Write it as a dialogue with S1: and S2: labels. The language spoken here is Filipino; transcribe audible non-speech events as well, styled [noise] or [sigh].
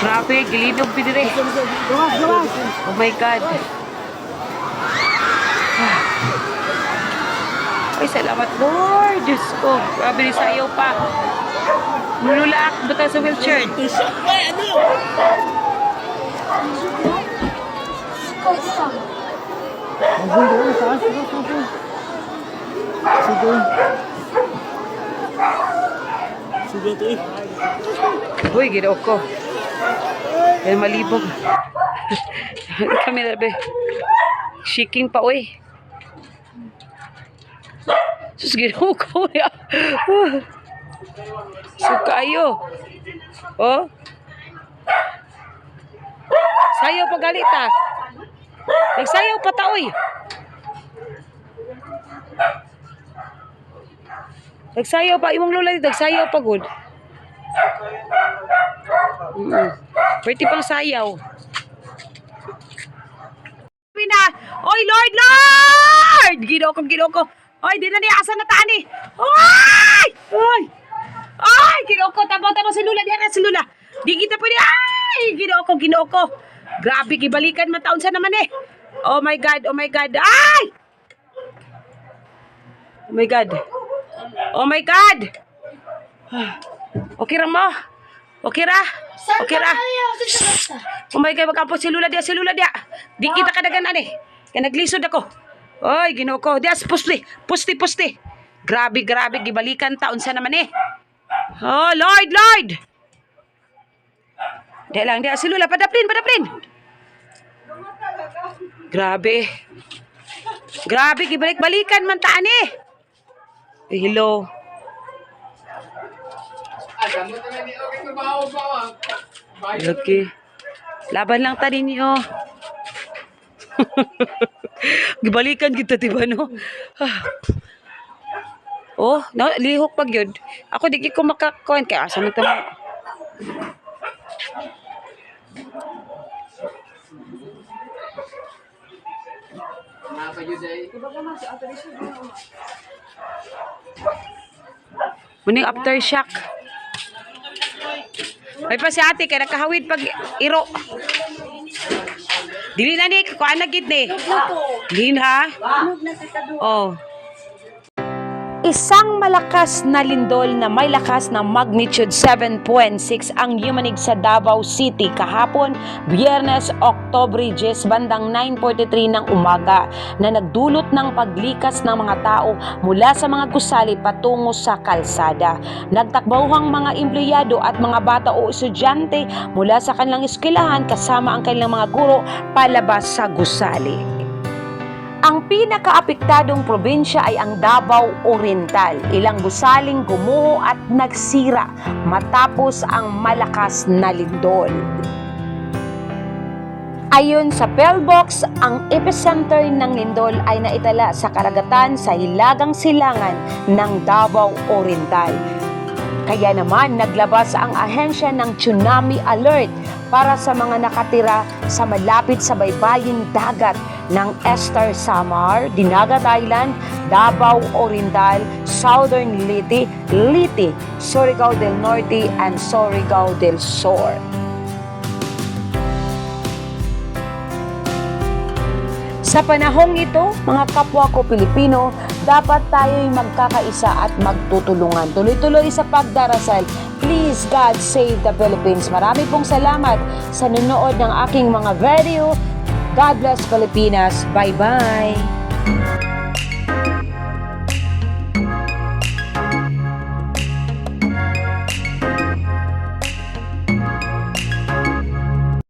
S1: Grabe, pinire.
S2: Gawas, gawas.
S1: Oh my God. Ay, salamat Lord. Diyos ko. Grabe ni sayaw pa. Mululak, buta sa wheelchair.
S2: Ay, ano? Sige, sige. Sige.
S1: Uy, ginaw ko. Yan malibog. [laughs] Kami na be. Shaking pa, uy. Sus, ginaw ko. so, kayo. Oh. Sayaw pa galit ah. Nagsayaw pa ta, uy. Nagsayaw pa. Imong lola nagsayaw pa, good. Mm. Pwede pang sayaw. Pina, oy Lord, Lord! Gino ko, gino ko. Oy, di na niya asa na tani. Oy! Oy! Ay, gino ko, tabo, tabo, si Lula, di na si Lula. Di kita pwede, ay, gino ko, gino ko. Grabe, kibalikan mataon sa naman eh. Oh my God, oh my God, ay! Oh my God. Oh my God! [sighs] Okay ra mo? Okay ra? Okay ra? My God, magkampo si Lula dia, si Lula dia. Di kita kadagan ani. Kaya naglisod ako. Oy, ginoo ko. Dias, pusti, pusti, pusti. Grabe, grabe, gibalikan taon sa naman eh. Oh, Lord, Lord! Di lang, di. Si Lula, padaplin, padaplin. Grabe. Grabe, gibalik-balikan man taan eh. Eh, Hello. Okay. Laban lang tani niyo. [laughs] Gibalikan kita diba no? [sighs] Oh, no, lihok pag yun. Ako di ko makakuan kaya asa man tamo. Muning aftershock. May pa si ate kaya nakahawid pag iro. Dili na ni kuan na gid ni. Din ha? Oh. Isang malakas na lindol na may lakas na magnitude 7.6 ang yumanig sa Davao City kahapon, Biyernes, Oktobre 10, bandang 9.43 ng umaga na nagdulot ng paglikas ng mga tao mula sa mga gusali patungo sa kalsada. Nagtakbawang mga empleyado at mga bata o estudyante mula sa kanilang eskwelahan kasama ang kanilang mga guro palabas sa gusali. Ang pinakaapektadong probinsya ay ang Davao Oriental. Ilang gusaling gumuho at nagsira matapos ang malakas na lindol. Ayon sa Pellbox, ang epicenter ng lindol ay naitala sa karagatan sa hilagang silangan ng Davao Oriental. Kaya naman naglabas ang ahensya ng tsunami alert para sa mga nakatira sa malapit sa baybayin dagat ng Ester Samar, Dinagat Island, Davao Oriental, Southern Liti, Liti, Surigao del Norte, and Surigao del Sur. Sa panahong ito, mga kapwa ko Pilipino, dapat tayo'y magkakaisa at magtutulungan. Tuloy-tuloy sa pagdarasal. Please, God save the Philippines. Marami pong salamat sa nanonood ng aking mga video. God bless Pilipinas. Bye-bye!